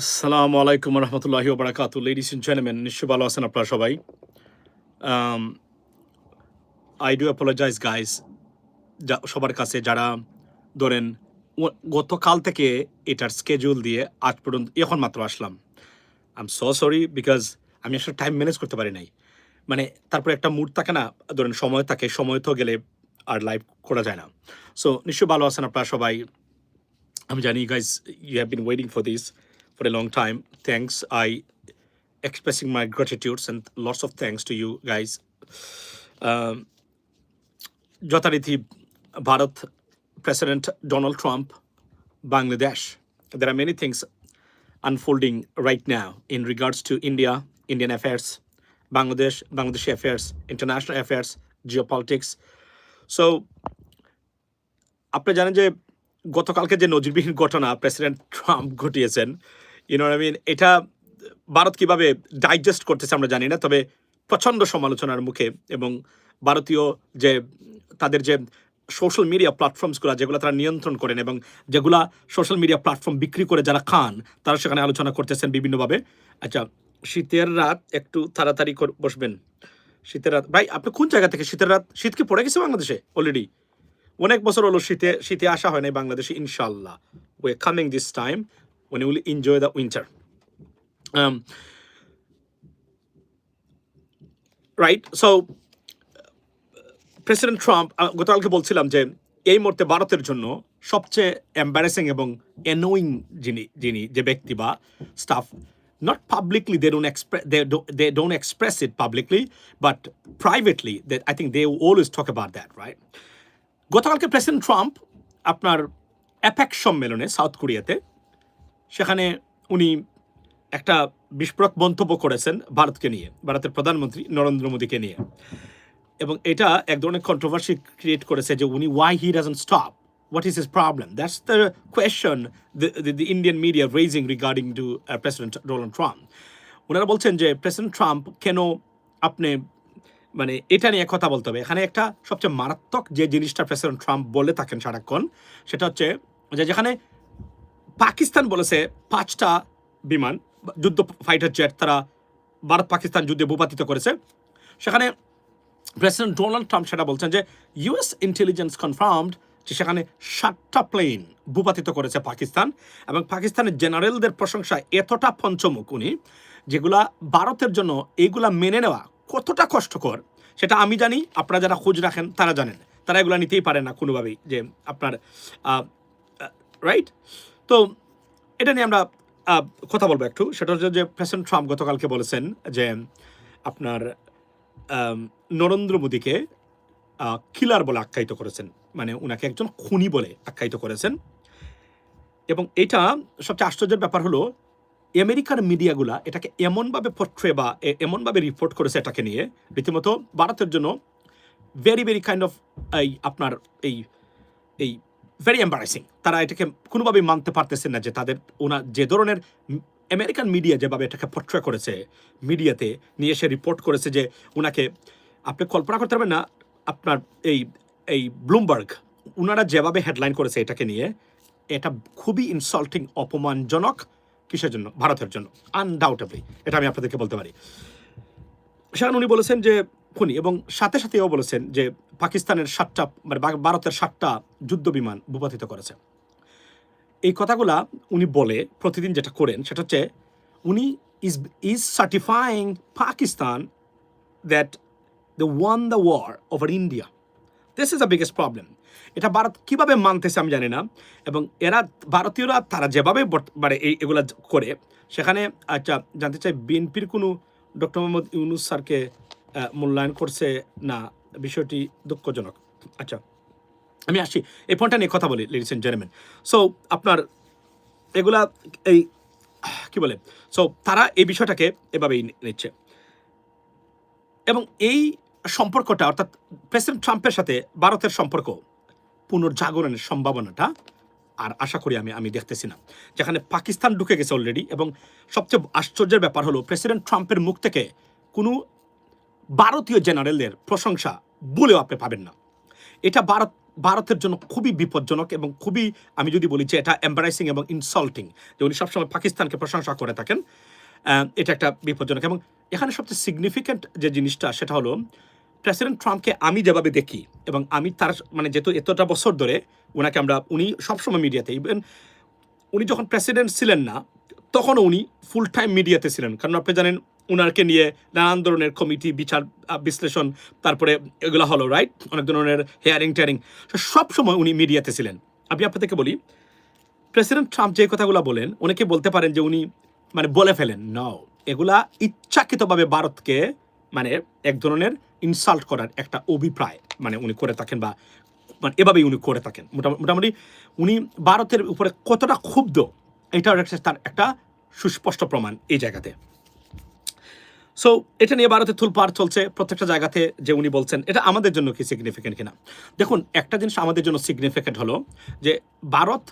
আসসালামু আলাইকুম রহমতুল্লাহি ওবরাকাতু। লেডিস এন্ড জেন্টলম্যান নিশ্চয় ভালো আছেন আপনারা সবাই? আই ডু অ্যাপোলজাইজ গাইস সবার কাছে যারা ধরেন গতকাল থেকে এটার স্কেজুল দিয়ে আজ পর্যন্ত, এখন মাত্র আসলাম। I am so sorry because আমি আসলে টাইম ম্যানেজ করতে পারি নাই। মানে তারপরে একটা মুড থাকে না, ধরেন সময় থাকে, সময় তো গেলে আর লাইভ করা যায় না। সো নিশ্চয়ই ভালো আছেন আপনারা সবাই? আমি জানি guys you have been waiting for this for a long time. Thanks. I expressing my gratitude and lots of thanks to you guys. Um, যথারীতি Bharat president Donald Trump Bangladesh there are many things unfolding right now in regards to India, Indian affairs, Bangladesh, Bangladeshi affairs, international affairs, geopolitics. So আপনি জানেন যে গতকালকে যে নজিরবিহীন ঘটনা president Trump ঘটিয়েছেন you know I mean এটা ভারত কীভাবে ডাইজেস্ট করতেছে আমরা জানি না, তবে প্রচণ্ড সমালোচনার মুখে এবং ভারতীয় যে তাদের যে সোশ্যাল মিডিয়া প্ল্যাটফর্মসগুলো যেগুলো তারা নিয়ন্ত্রণ করেন এবং যেগুলা সোশ্যাল মিডিয়া প্ল্যাটফর্ম বিক্রি করে যারা খান, তারা সেখানে আলোচনা করতেছেন বিভিন্নভাবে। আচ্ছা শীতের রাত একটু তাড়াতাড়ি বসবেন। শীতের রাত ভাই, আপনি কোন জায়গা থেকে শীতের রাত শীত কি পড়ে গেছে বাংলাদেশে? অলরেডি অনেক বছর হলো শীতে শীতে আসা হয় নাই বাংলাদেশে ইনশাল্লাহ way coming this time when you will enjoy the winter um, right so president Trump গতকালকে বলছিলাম যে এই মুহূর্তে ভারতের জন্য সবচেয়ে এম্বারেসিং এবং অ্যানোয়িং যিনি যিনি যে ব্যক্তি বা staff not publicly they don't express they don't, they don't express it publicly but privately that i think they always talk about that right গতকালকে প্রেসিডেন্ট ট্রাম্প আপনার অ্যাপেক সম্মেলনে সাউথ কোরিয়াতে সেখানে উনি একটা বিস্ফোরক মন্তব্য করেছেন ভারতকে নিয়ে, ভারতের প্রধানমন্ত্রী নরেন্দ্র মোদীকে নিয়ে। এবং এটা এক ধরনের কন্ট্রোভার্সি ক্রিয়েট করেছে যে উনি why he doesn't stop what is his problem that's the question the Indian media raising regarding to president Donald Trump ওনারা বলছেন যে প্রেসিডেন্ট ট্রাম্প কেন আপনি মানে এটা নিয়ে কথা বলতে হবে? এখানে একটা সবচেয়ে মারাত্মক যে জিনিসটা প্রেসিডেন্ট ট্রাম্প বলে থাকেন সারাক্ষণ, সেটা হচ্ছে যে যেখানে পাকিস্তান বলেছে পাঁচটা বিমান, যুদ্ধ ফাইটার জেট তারা ভারত পাকিস্তান যুদ্ধে ভূপাতিত করেছে। সেখানে প্রেসিডেন্ট ডোনাল্ড ট্রাম্প সেটা বলছেন যে ইউএস ইন্টেলিজেন্স কনফার্মড যে সেখানে সাতটা প্লেন ভূপাতিত করেছে পাকিস্তান এবং পাকিস্তানের জেনারেলদের প্রশংসা এতটা পঞ্চমুখ উনি, যেগুলা ভারতের জন্য এইগুলা মেনে নেওয়া কতটা কষ্টকর, সেটা আমি জানি, আপনারা যারা খোঁজ রাখেন তারা জানেন। তারা এগুলা নিতেই পারে না কোনোভাবেই যে আপনার রাইট তো এটা নিয়ে আমরা কথা বলব একটু। সেটা হচ্ছে যে প্রেসিডেন্ট ট্রাম্প গতকালকে বলেছেন যে আপনার নরেন্দ্র মোদীকে কিলার বলে আখ্যায়িত করেছেন। মানে উনাকে একজন খুনি বলে আখ্যায়িত করেছেন। এবং এটা সবচেয়ে আশ্চর্যের ব্যাপার হলো, আমেরিকার মিডিয়াগুলা এটাকে এমনভাবে পোট্রে বা এমনভাবে রিপোর্ট করেছে এটাকে নিয়ে, রীতিমতো ভারতের জন্য ভেরি ভেরি কাইন্ড অফ এই আপনার এই এই ভেরি এম্বারেসিং তারা এটাকে কোনোভাবেই মানতে পারতেছেন না যে তাদের ওনার যে ধরনের আমেরিকান মিডিয়া যেভাবে এটাকে পোট্রে করেছে মিডিয়াতে নিয়ে এসে রিপোর্ট করেছে যে ওনাকে, আপনি কল্পনা করতে পারবেন না, আপনার এই এই ব্লুমবার্গ ওনারা যেভাবে হেডলাইন করেছে এটাকে নিয়ে, এটা খুবই ইনসাল্টিং অপমানজনক কিসের জন্য? ভারতের জন্য। আনডাউটেবলি এটা আমি আপনাদেরকে বলতে পারি। সেখানে উনি বলেছেন যে খুনি এবং সাথে সাথে এও বলেছেন যে পাকিস্তানের সাতটা মানে ভারতের সাতটা যুদ্ধ বিমান ভূপাতিত করেছে। এই কথাগুলা উনি বলে প্রতিদিন যেটা করেন সেটা হচ্ছে উনি is is certifying Pakistan that the won the war over India this is the biggest problem এটা ভারত কীভাবে মানতেছে আমি জানি না এবং এরা ভারতীয়রা তারা যেভাবে মানে এই এগুলা করে, সেখানে আচ্ছা জানতে চাই বিএনপির কোনো ডক্টর মোহাম্মদ ইউনুস স্যারকে মূল্যায়ন করছে না, বিষয়টি দুঃখজনক। আচ্ছা আমি আসি এই পয়েন্টটা নিয়ে কথা বলি লেডিস এন্ড জেন্টলম্যান সো আপনার এগুলা এই, কি বলে? সো তারা এই বিষয়টাকে এভাবেই নিচ্ছে। এবং এই সম্পর্কটা, অর্থাৎ প্রেসিডেন্ট ট্রাম্পের সাথে ভারতের সম্পর্ক পুনর্জাগরণের সম্ভাবনাটা, আর আশা করি আমি আমি দেখতেছি না। যেখানে পাকিস্তান ঢুকে গেছে অলরেডি এবং সবচেয়ে আশ্চর্যের ব্যাপার হলো, প্রেসিডেন্ট ট্রাম্পের মুখ থেকে কোনো ভারতীয় জেনারেলদের প্রশংসা বলেও আপনি পাবেন না। এটা ভারত, ভারতের জন্য খুবই বিপজ্জনক এবং খুবই, আমি যদি বলি যে এটা এম্বারাইসিং এবং ইনসাল্টিং যে উনি সবসময় পাকিস্তানকে প্রশংসা করে থাকেন এটা একটা বিপজ্জনক এবং এখানে সবচেয়ে সিগনিফিক্যান্ট যে জিনিসটা সেটা হলো প্রেসিডেন্ট ট্রাম্পকে আমি যেভাবে দেখি এবং আমি তার মানে যেহেতু এতটা বছর ধরে ওনাকে আমরা, উনি সবসময় মিডিয়াতে ইভেন উনি যখন প্রেসিডেন্ট ছিলেন না, তখনও উনি ফুল টাইম মিডিয়াতে ছিলেন। কারণ আপনি জানেন ওনারকে নিয়ে নানান ধরনের কমিটি, বিচার বিশ্লেষণ, তারপরে এগুলো হলো রাইট অনেক ধরনের হেয়ারিং টেয়ারিং সব সময় উনি মিডিয়াতে ছিলেন। আমি আপনাদেরকে বলি, প্রেসিডেন্ট ট্রাম্প যে কথাগুলো বলেন, অনেকে বলতে পারেন যে উনি মানে বলে ফেলেন ন এগুলা ইচ্ছাকৃতভাবে ভারতকে মানে এক ধরনের ইনসাল্ট করার একটা অভিপ্রায় মানে উনি করে থাকেন বা মানে এভাবেই উনি করে থাকেন। মোটামুটি উনি ভারতের উপরে কতটা ক্ষুব্ধ একটা তার একটা সুস্পষ্ট প্রমাণ এই জায়গাতে। সো এটা নিয়ে ভারতে থুলপার চলছে প্রত্যেকটা জায়গাতে যে উনি বলছেন, এটা আমাদের জন্য কি সিগনিফিকেন্ট কিনা? দেখুন, একটা জিনিস আমাদের জন্য সিগনিফিকেন্ট হলো যে ভারত,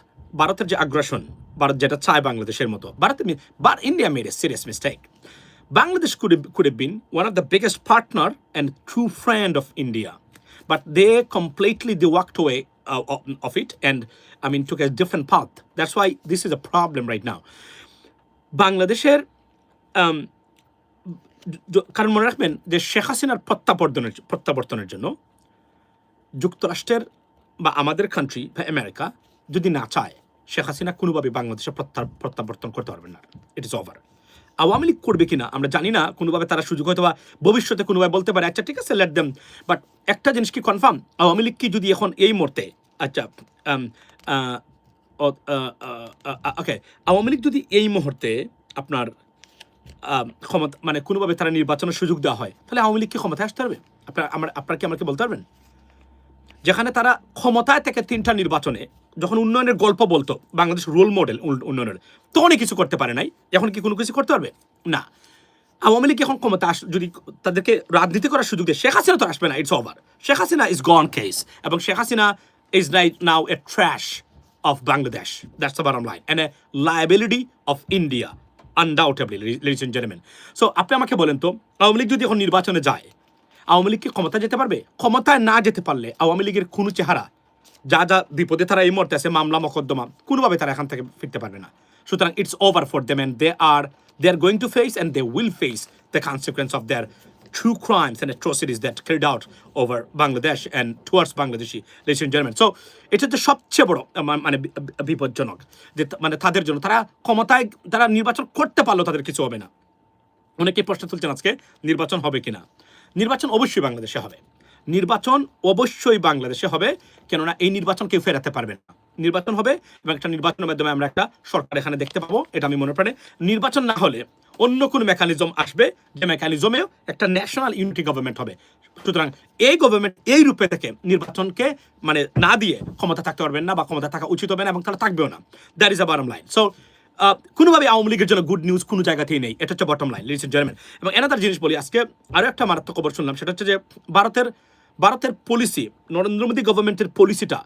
ভারতের যে আগ্রাসন ভারত যেটা চায় বাংলাদেশের মতো ভারতের বার India made a serious mistake Bangladesh could, could been one of the biggest partner and true friend of India but they completely the walk to off it and I mean to cast different path that's why this is a problem right now বাংলাদেশের um, কারণ মনে রাখবেন যে শেখ হাসিনার প্রত্যাবর্তনের প্রত্যাবর্তনের জন্য যুক্তরাষ্ট্রের বা আমাদের কান্ট্রি বা আমেরিকা যদি না চায়, শেখ হাসিনা কোনোভাবে বাংলাদেশে প্রত্যা- প্রত্যাবর্তন করতে পারবেন না। It is over Awami League করবে কিনা, আমরা জানি না, কোনোভাবে তারা সুযোগ হয়তো বা ভবিষ্যতে কোনোভাবে বলতে পারে আচ্ছা ঠিক আছে লেট দেম বাট একটা জিনিস কি কনফার্ম আওয়ামী লীগ কি যদি এখন এই মুহূর্তে আচ্ছা ওকে আওয়ামী লীগ যদি এই মুহূর্তে আপনার ক্ষমতা মানে কোনোভাবে তারা নির্বাচনের সুযোগ দেওয়া হয়। তাহলে আওয়ামী লীগ কি ক্ষমতায় আসতে পারবে? আপনার আমার আপনার কি আমাকে বলতে পারবেন? যেখানে তারা ক্ষমতায় থেকে তিনটা নির্বাচনে যখন উন্নয়নের গল্প বলতো, বাংলাদেশ রোল মডেল উন্নয়নের, তখনই কিছু করতে পারে নাই। এখন কি কোনো কিছু করতে পারবে? না। আওয়ামী লীগ এখন ক্ষমতা আস যদি তাদেরকে রাজনীতি করার সুযোগ দেয়, শেখ হাসিনা তো আসবে না it's over Sheikh Hasina is gone case এবং Sheikh Hasina is like now a trash of Bangladesh that's the bottom line and a liability of India undoubtedly ladies and gentleman so আপনি আমাকে বলেন তো, আওয়ামী লীগ যদি এখন নির্বাচনে যায়, আওয়ামী লীগ কি ক্ষমতায় যেতে পারবে? ক্ষমতায় না যেতে পারলে আওয়ামী লীগের কোনো চেহারা, যা যা বিপদে তারা এই মুহূর্তে আছে, মামলা, মকদ্দমা, কোনোভাবে তারা এখান থেকে ফিরতে পারবে না। সুতরাং it's over for them and they are they are going to face and they will face the consequence of their true crimes and atrocities that carried out over Bangladesh and towards Bangladeshi, ladies and gentlemen. So, এটা হচ্ছে সবচেয়ে বড় মানে বিপজ্জনক যে মানে তাদের জন্য তারা ক্ষমতায় তারা নির্বাচন করতে পারলেও তাদের কিছু হবে না। অনেকে প্রশ্ন তুলছেন আজকে নির্বাচন হবে কিনা। নির্বাচন অবশ্যই বাংলাদেশে হবে। নির্বাচন অবশ্যই বাংলাদেশে হবে, কেননা এই নির্বাচন কেউ ফেরাতে পারবে না। নির্বাচন হবে এবং একটা নির্বাচনের মাধ্যমে আমরা একটা সরকার এখানে দেখতে পাবো, এটা আমি মনে প্রাণে। নির্বাচন না হলে অন্য কোনো মেকানিজম আসবে, যে মেকানিজমেও একটা ন্যাশনাল ইউনিটি গভর্নমেন্ট হবে। সুতরাং এই গভর্নমেন্ট এই রূপে থেকে নির্বাচনকে মানে না দিয়ে ক্ষমতা থাকতে পারবেন না বা ক্ষমতা থাকা উচিত হবে না এবং তারা থাকবেও না। That is a bottom line so কোনোভাবে আওয়ামী লীগের জন্য গুড নিউজ কোনো জায়গাতেই নেই। এটা হচ্ছে বটম লাইন লিডিস জেন্টলম্যান এবং এনাদার জিনিস বলি, আজকে আরও একটা মারাত্মক খবর শুনলাম, সেটা হচ্ছে যে ভারতের ভারতের পলিসি নরেন্দ্র মোদী গভর্নমেন্টের পলিসিটা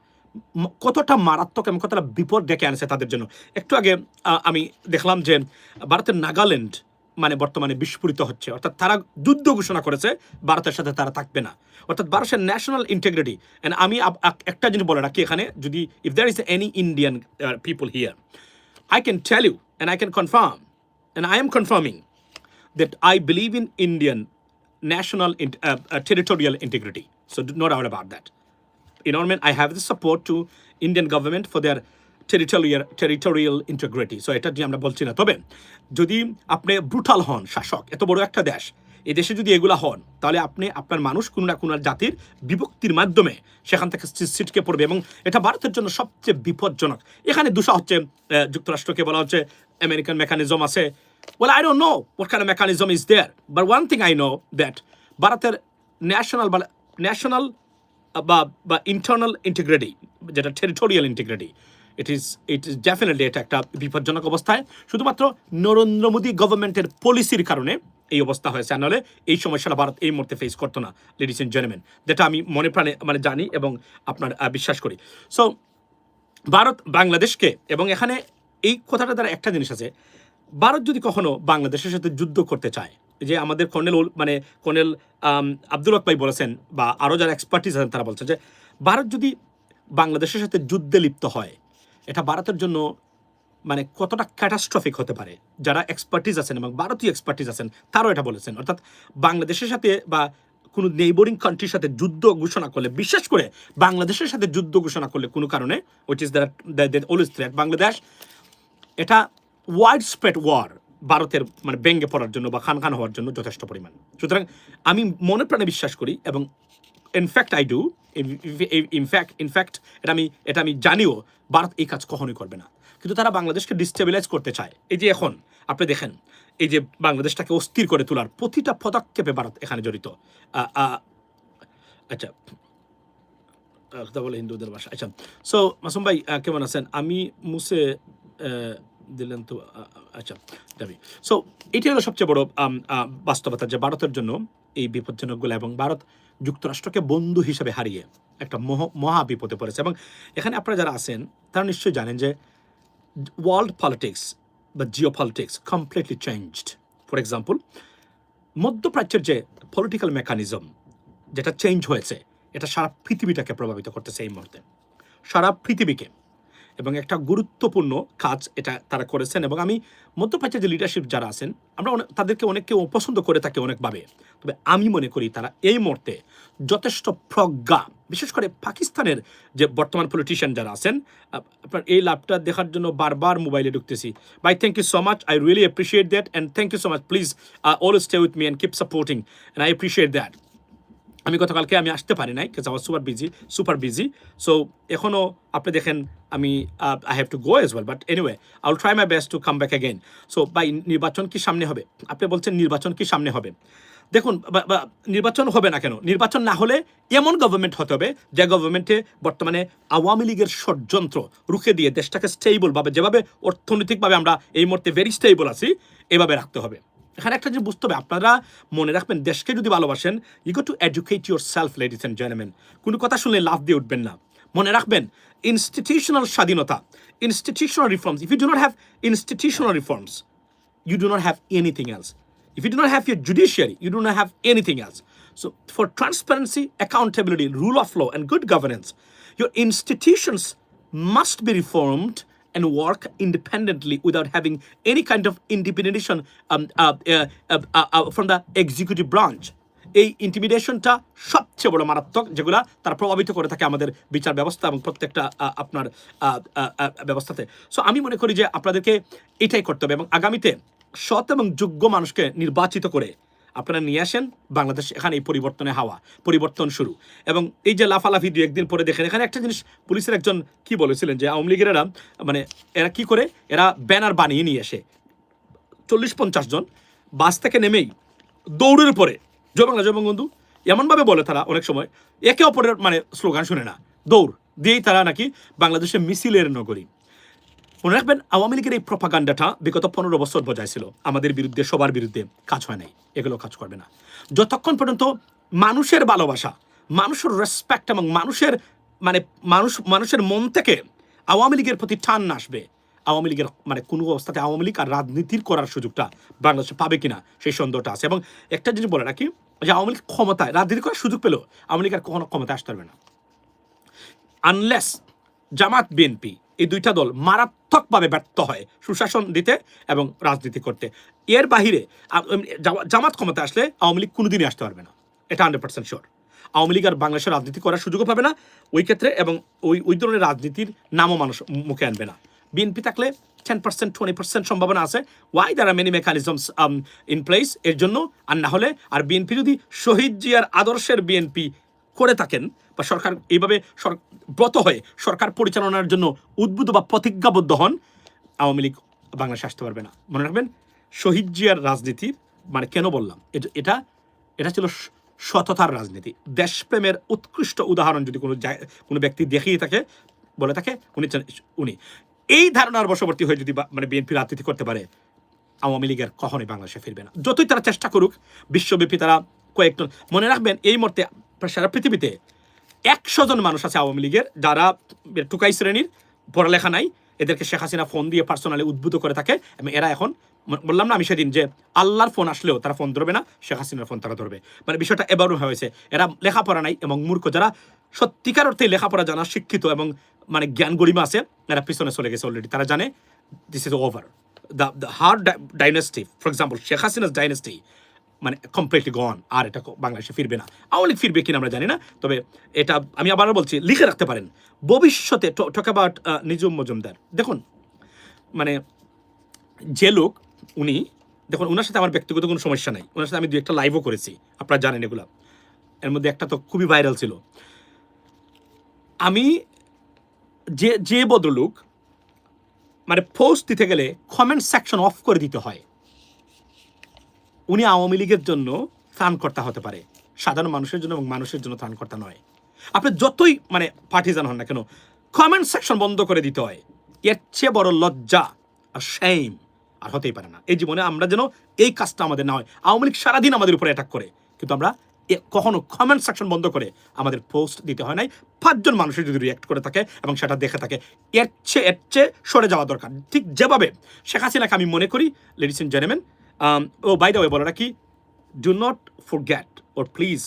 কতটা মারাত্মক এবং কতটা বিপদ ডেকে আনছে তাদের জন্য একটু আগে আমি দেখলাম যে ভারতের নাগাল্যান্ড মানে বর্তমানে বিস্ফোরিত হচ্ছে অর্থাৎ তারা যুদ্ধ ঘোষণা করেছে ভারতের সাথে তারা থাকবে না অর্থাৎ ভারতের ন্যাশনাল ইন্টিগ্রিটি এন্ড আমি একটা জিনিস বলে রাখি এখানে যদি if there is any Indian people here I can tell you and I can confirm, and I am confirming that I believe in Indian territorial integrity. So do- no doubt about that. Order, I have the support to Indian government for their territorial territorial integrity. So এটা দিয়ে আমরা বলছি না। তবে যদি আপনি brutal হন শাসক এত বড় একটা দেশ এই দেশে যদি এগুলা হন তাহলে আপনি আপনার মানুষ কোনো না কোনো জাতির বিভক্তির মাধ্যমে সেখান থেকে ছিটকে পড়বে এবং এটা ভারতের জন্য সবচেয়ে বিপজ্জনক। এখানে দুষা হচ্ছে যুক্তরাষ্ট্রকে বলা হচ্ছে আমেরিকান মেকানিজম আছে। Well I don't know kind mechanism is there but one thing I know that ভারতের ন্যাশনাল বা ন্যাশনাল বা বা ইন্টারনাল ইন্টিগ্রিটি যেটা territorial integrity it is it is definitely এটা একটা বিপজ্জনক অবস্থায়। শুধুমাত্র নরেন্দ্র মোদী গভর্নমেন্টের পলিসির কারণে এই অবস্থা হয়েছে, আর নাহলে এই সমস্যাটা ভারত এই মুহূর্তে ফেস করতো না লেডিস এন্ড জেন্টলম্যান যেটা আমি মনে প্রাণে মানে জানি এবং আপনার বিশ্বাস করি। সো ভারত বাংলাদেশকে, এবং এখানে এই কথাটা দ্বারা একটা জিনিস আছে, ভারত যদি কখনো বাংলাদেশের সাথে যুদ্ধ করতে চায় যে আমাদের কর্নেল মানে কর্নেল আব্দুল হক ভাই বলেছেন বা আরও যারা এক্সপার্টিস আছেন তারা বলছেন যে ভারত যদি বাংলাদেশের সাথে যুদ্ধে লিপ্ত হয়, এটা ভারতের জন্য মানে কতটা ক্যাটাস্ট্রফিক হতে পারে? যারা এক্সপার্টিস আছেন এবং ভারতীয় এক্সপার্টিস আছেন, তারাও এটা বলেছেন। অর্থাৎ বাংলাদেশের সাথে বা কোনো নেইবরিং কান্ট্রির সাথে যুদ্ধ ঘোষণা করলে, বিশেষ করে বাংলাদেশের সাথে যুদ্ধ ঘোষণা করলে কোনো কারণে which is the always threat Bangladesh, এটা ওয়াইড স্প্রেড ওয়ার ভারতের মানে ব্যঙ্গে পড়ার জন্য বা খান খান হওয়ার জন্য যথেষ্ট পরিমাণ। সুতরাং আমি মনে প্রাণে বিশ্বাস করি এবং in fact I do in fact in fact এটা আমি এটা আমি জানিও, ভারত এই কাজ কখনোই করবে না। কিন্তু তারা বাংলাদেশকে ডিস্টেবিলাইজ করতে চায়। এই যে এখন, আপনি দেখেন, এই যে বাংলাদেশটাকে অস্থির করে তোলার প্রতিটা পদক্ষেপে ভারত এখানে জড়িত। আচ্ছা কথা বলে হিন্দুদের ভাষা। আচ্ছা সো মাসুম ভাই কেমন আছেন? আমি মুসে দিলেন তো আচ্ছা যাবি সো এটি হলো সবচেয়ে বড় বাস্তবতা যে ভারতের জন্য এই বিপজ্জনকগুলো এবং ভারত যুক্তরাষ্ট্রকে বন্ধু হিসেবে হারিয়ে একটা মহ, মহা বিপদে পড়েছে এবং এখানে আপনারা যারা আছেন, তারা নিশ্চয়ই জানেন যে ওয়ার্ল্ড পলিটিক্স বা geopolitics completely changed for example মধ্যপ্রাচ্যের যে পলিটিক্যাল মেকানিজম যেটা চেঞ্জ হয়েছে, এটা সারা পৃথিবীটাকে প্রভাবিত করতেছে এই মুহূর্তে। সারা পৃথিবীকে। এবং একটা গুরুত্বপূর্ণ কাজ এটা তারা করেছেন এবং আমি মধ্যপ্রাচ্যের যে লিডারশিপ যারা আছেন, আমরা তাদেরকে অনেককে অপছন্দ করে থাকি অনেকভাবে। তবে আমি মনে করি তারা এই মুহূর্তে যথেষ্ট প্রজ্ঞা, বিশেষ করে পাকিস্তানের যে বর্তমান পলিটিশিয়ান যারা আছেন আপনার এই লাভটা দেখার জন্য বারবার মোবাইলে ঢুকতেছি। ভাই thank you so much I really appreciate that and thank you so much please all stay with me and keep supporting and I appreciate that আমি গতকালকে আমি আসতে পারি নাই because our super busy super busy so এখনও আপনি দেখেন, আমি I have to go as well but anyway I will try my best to come back again so bye নির্বাচন কি সামনে হবে? আপনি বলছেন নির্বাচন কি সামনে হবে? দেখুন নির্বাচন হবে না কেন? নির্বাচন না হলে এমন গভর্নমেন্ট হতে হবে, যে গভর্নমেন্টে বর্তমানে আওয়ামী লীগের ষড়যন্ত্র রুখে দিয়ে দেশটাকে স্টেবল ভাবে, যেভাবে অর্থনৈতিকভাবে আমরা এই মুহূর্তে ভেরি স্টেবল আছি, এভাবে রাখতে হবে। এখানে একটা জিনিস বুঝতে হবে আপনারা মনে রাখবেন দেশকে যদি ভালোবাসেন you go to educate yourself ladies and gentleman কোনো কথা শুনলে লাভ দিয়ে উঠবেন না মনে রাখবেন ইনস্টিটিউশনাল স্বাধীনতা institutional reforms if you do not have institutional reforms you do not have anything else. If you do not have your judiciary, you do not have anything else. So, for transparency, accountability, rule of law, and good governance, your institutions must be reformed and work independently without having any kind of intimidation um, uh, uh, uh, uh, uh, from the executive branch. এই ইন্টিমিডেশনটা সবচেয়ে বড় মারাত্মক যেগুলা তারা প্রভাবিত করে থাকে আমাদের বিচার ব্যবস্থা এবং প্রত্যেকটা আপনার ব্যবস্থাতে সো আমি মনে করি যে আপনাদেরকে এটাই করতে হবে এবং আগামীতে সৎ এবং যোগ্য মানুষকে নির্বাচিত করে আপনারা নিয়ে আসেন, বাংলাদেশ এখানে এই পরিবর্তনে হাওয়া, পরিবর্তন শুরু। এবং এই যে লাফালাফি দু একদিন পরে দেখেন, এখানে একটা জিনিস পুলিশের একজন কি বলেছিলেন যে, আওয়ামী লীগের এরা মানে এরা কি করে, এরা ব্যানার বানিয়ে নিয়ে আসে। চল্লিশ পঞ্চাশ জন, বাস থেকে নেমেই দৌড়ের পরে, জয় বাংলা, জয় বঙ্গবন্ধু, এমনভাবে বলে তারা অনেক সময়, একে অপরের মানে স্লোগান শুনে না, দৌড় দিয়েই তারা নাকি বাংলাদেশে মিছিলের নগরী। মনে রাখবেন আওয়ামী লীগের এই প্রপাগান্ডাটা বিগত পনেরো বছর বজায় ছিল আমাদের বিরুদ্ধে, সবার বিরুদ্ধে কাজ হয় নাই, এগুলো কাজ করবে না। যতক্ষণ পর্যন্ত মানুষের ভালোবাসা, মানুষের রেসপেক্ট এবং মানুষের মানে মানুষ, মানুষের মন থেকে আওয়ামী লীগের প্রতি টান আসবে, আওয়ামী লীগের মানে কোনো অবস্থাতে আওয়ামী লীগ আর রাজনীতির করার সুযোগটা বাংলাদেশে পাবে কিনা, সেই সন্দেহটা আছে। এবং একটা জিনিস বলে রাখি, যে আওয়ামী লীগ ক্ষমতায়, রাজনীতি করার সুযোগ পেলেও আওয়ামী লীগ আর কখনো ক্ষমতায় আসতে পারবে না। আনলেস জামাত, বিএনপি এই দুইটা দল মারাত্মকভাবে ব্যর্থ হয় সুশাসন দিতে এবং রাজনীতি করতে। এর বাহিরে জামাত ক্ষমতা আসলে আওয়ামী লীগ কোনোদিনই আসতে পারবে না। এটা hundred percent sure Awami League আর বাংলাদেশের রাজনীতি করার সুযোগও পাবে না ওই ক্ষেত্রে এবং ওই ওই ধরনের রাজনীতির নামও মানুষ মুখে আনবে না। বিএনপি থাকলে টেন পার্সেন্ট টোয়েন্টি পার্সেন্ট সম্ভাবনা আছে। Why there are many mechanisms in place এর জন্য আর না হলে, আর বিএনপি যদি শহীদ জিয়ার আদর্শের বিএনপি করে থাকেন বা সরকার এইভাবে ব্রত হয়ে সরকার পরিচালনার জন্য উদ্বুদ্ধ বা প্রতিজ্ঞাবদ্ধ হন, আওয়ামী লীগ বাংলাদেশে আসতে পারবে না। মনে রাখবেন, শহীদ জিয়ার রাজনীতির মানে কেন বললাম এটা এটা ছিল সততার রাজনীতি। দেশপ্রেমের উৎকৃষ্ট উদাহরণ যদি কোনো কোনো ব্যক্তি দেখিয়ে থাকে, বলে থাকে, উনি উনি। এই ধারণার বশবর্তী হয়ে যদি মানে বিএনপি রাজনীতি করতে পারে, আওয়ামী লীগের কখনোই বাংলাদেশে ফিরবে না। যতই তারা চেষ্টা করুক, বিশ্বব্যাপী তারা কয়েকজন, মনে রাখবেন, এই মুহূর্তে সারা পৃথিবীতে একশো জন মানুষ আছে আওয়ামী লীগের যারা টুকাই শ্রেণির, পড়ালেখা নাই, এদেরকে শেখ হাসিনা ফোন দিয়ে পার্সোনালি উদ্বুদ্ধ করে থাকে। এবং এরা এখন বললাম না আমি সেদিন যে আল্লাহর ফোন আসলেও তারা ফোন ধরবে না, শেখ হাসিনার ফোন তারা ধরবে। মানে বিষয়টা এবারও হয়েছে। এরা লেখাপড়া নাই এবং মূর্খ যারা সত্যিকার অর্থে লেখাপড়া জানা শিক্ষিত এবং মানে জ্ঞান গরিমা আছে, এরা পিছনে চলে গেছে অলরেডি তারা জানে this is over the the hard dynasty for example Sheikh Hasina's dynasty মানে কমপ্লিটলি গন আর এটা বাংলাদেশে ফিরবে না। আওয়ামী লীগ ফিরবে কিনা আমরা জানি না, তবে এটা আমি আবার বলছি, লিখে রাখতে পারেন। ভবিষ্যতে টক অ্যাবাউট নিজুম মজুমদার। দেখুন মানে যে লোক, উনি, দেখুন ওনার সাথে আমার ব্যক্তিগত কোনো সমস্যা নাই। ওনার সাথে আমি দু একটা লাইভও করেছি, আপনারা জানেন এগুলো। এর মধ্যে একটা তো খুবই ভাইরাল ছিল। আমি যে যে ভদ্রলোক মানে পোস্ট দিতে গেলে কমেন্ট সেকশন অফ করে দিতে হয়। উনি আওয়ামী লীগের জন্য ত্রাণকর্তা হতে পারে। সাধারণ মানুষের জন্য এবং মানুষের জন্য ত্রাণকর্তা নয়। আপনি যতই মানে পার্টিজান হন না কেন কমেন্ট সেকশন বন্ধ করে দিতে হয়। এর চেয়ে বড় লজ্জা আর সেইম আর হতেই পারে না। এই জীবনে আমরা যেন এই কাজটা আমাদের না হয়। আওয়ামী লীগ সারাদিন আমাদের উপরে অ্যাটাক করে। কিন্তু আমরা কখনো কমেন্ট সেকশন বন্ধ করে আমাদের পোস্ট দিতে হয় নাই। পাঁচজন মানুষের যদি রিয়াক্ট করে থাকে এবং সেটা দেখে থাকে, এর চেয়ে এর চেয়ে সরে যাওয়া দরকার। ঠিক যেভাবে শেখ হাসিনাকে আমি মনে করি ladies and gentleman oh by the way বলে রাখি do not forget or please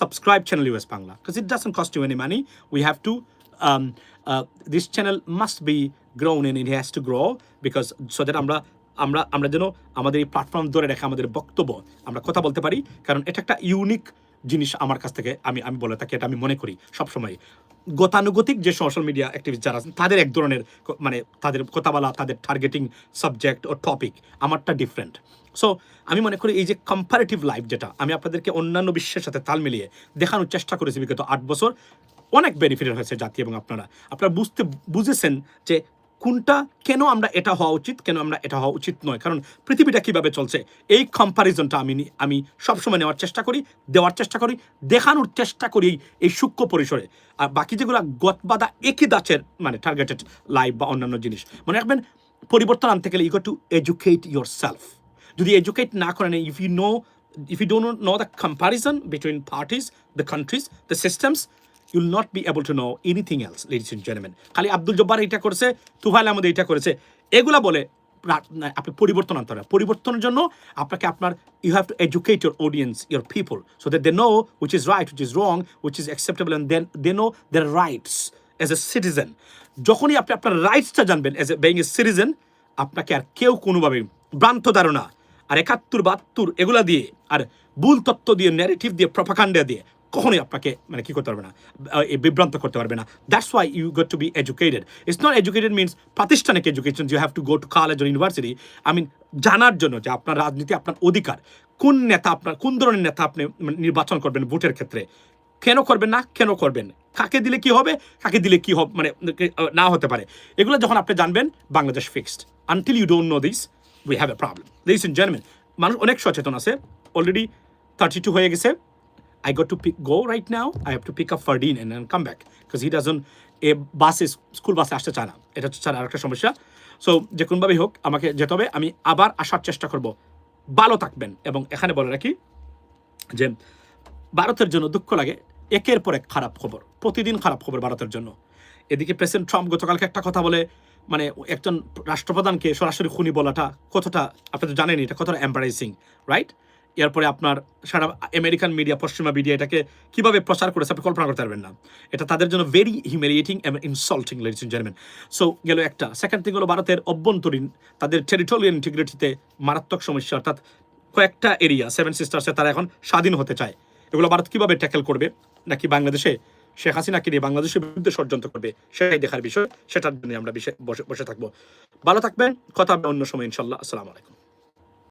subscribe channel US Bangla because it doesn't cost you any money. We have to um, uh, this channel must be grown and it has to grow because so that আমরা আমরা আমরা যেন আমাদের এই platform ধরে রেখে আমাদের বক্তব্য আমরা কথা বলতে পারি। কারণ এটা একটা ইউনিক জিনিস আমার কাছ থেকে আমি আমি বলে থাকি এটা আমি মনে করি সবসময়। গতানুগতিক যে সোশ্যাল মিডিয়া অ্যাক্টিভিস্ট যারা আছেন তাদের এক ধরনের মানে তাদের কথা বলা তাদের টার্গেটিং সাবজেক্ট ও টপিক আমারটা ডিফারেন্ট সো আমি মনে করি এই যে কম্পারেটিভ লাইফ যেটা, আমি আপনাদেরকে অন্যান্য বিশ্বের সাথে তাল মিলিয়ে দেখানোর চেষ্টা করেছি বিগত আট বছর। অনেক বেনিফিটেড হয়েছে জাতি এবং আপনারা। আপনারা বুঝতে, বুঝেছেন যে কোনটা, কেন আমরা এটা হওয়া উচিত, কেন আমরা এটা হওয়া উচিত নয়। কারণ পৃথিবীটা কীভাবে চলছে, এই কম্পারিজনটা আমি আমি সবসময় নেওয়ার চেষ্টা করি, দেওয়ার চেষ্টা করি, দেখানোর চেষ্টা করি এই- এই সূক্ষ্ম পরিসরে। আর বাকি যেগুলো গতবাদা একই দাচের মানে টার্গেটেড লাইফ বা অন্যান্য জিনিস, মনে রাখবেন, পরিবর্তন আনতে গেলে you got to educate yourself যদি এডুকেট না করেন if you know if you don't know the comparison between parties the countries the systems you'll not be able to know anything else ladies and gentleman খালি আব্দুল জব্বার এটা করেছে, তুফাইল আহমদ এটা করেছে। এগুলা বলে আপনি পরিবর্তন আনতে হবে। পরিবর্তনের জন্য আপনাকে আপনার you have to educate your audience your people so that they know which is right which is wrong which is acceptable and then they know their rights as a citizen যখনই আপনি আপনার রাইটসটা জানবেন as a being a citizen আপনাকে আর কেউ কোনোভাবে ভ্রান্ত ধারণা আর একাত্তর, বাহাত্তর এগুলা দিয়ে আর ভুল তত্ত্ব দিয়ে ন্যারেটিভ দিয়ে প্রপাকাণ্ডা দিয়ে কখনোই আপনাকে মানে কি করতে পারবে না বিভ্রান্ত করতে পারবে না। That's why you got to be educated it's not educated means প্রাতিষ্ঠানিক education you have to go to college or university I mean জানার জন্য যে আপনার রাজনীতি, আপনার অধিকার, কোন নেতা আপনার, কোন ধরনের নেতা আপনি মানে নির্বাচন করবেন ভোটের ক্ষেত্রে? কেন করবেন না? কেন করবেন? কাকে দিলে কি হবে? কাকে দিলে কি হবে মানে না হতে পারে। এগুলো যখন আপনি জানবেন, Bangladesh fixed until you don't know this we have a problem this in জেনমেন মানুষ অনেক সচেতন আছে। অলরেডি থার্টি টু হয়ে গেছে। I got to pick, go right now. I have to pick up Fardeen and then come back because he doesn't. এ বাসে school বাসে আসতে চায় না। এটা হচ্ছে আর একটা সমস্যা। সো যে কোনোভাবেই হোক আমাকে যেতে হবে। আমি আবার আসার চেষ্টা করব। ভালো থাকবেন। এবং এখানে বলে রাখি যে ভারতের জন্য দুঃখ লাগে। একের পর এক খারাপ খবর। প্রতিদিন খারাপ খবর ভারতের জন্য। এদিকে প্রেসিডেন্ট ট্রাম্প গতকালকে একটা কথা বলে মানে একজন রাষ্ট্রপ্রধানকে সরাসরি খুনি বলাটা কতটা, আপনি তো জানেন এটা কতটা এম্বারেসিং রাইট এরপরে আপনার সারা আমেরিকান মিডিয়া পশ্চিমা মিডিয়া এটাকে কীভাবে প্রচার করেছে আপনি কল্পনা করতে পারবেন না। এটা তাদের জন্য ভেরি হিউমিলিয়েটিং এবং ইনসল্টিং লেডিস জেন্টলম্যান সো গেল একটা। সেকেন্ড থিং হলো ভারতের অভ্যন্তরীণ, তাদের টেরিটোরিয়াল ইন্টিগ্রিটিতে মারাত্মক সমস্যা, অর্থাৎ কয়েকটা এরিয়া সেভেন সিস্টার্সে তারা এখন স্বাধীন হতে চায়। এগুলো ভারত কীভাবে ট্যাকেল করবে? নাকি বাংলাদেশে শেখ হাসিনাকে নিয়ে বাংলাদেশের বিরুদ্ধে ষড়যন্ত্র করবে, সেটাই দেখার বিষয়, সেটার জন্য আমরা বসে থাকব। ভালো থাকবেন, কথা হবে অন্য সময়, ইনশাল্লাহ। আসসালামু আলাইকুম।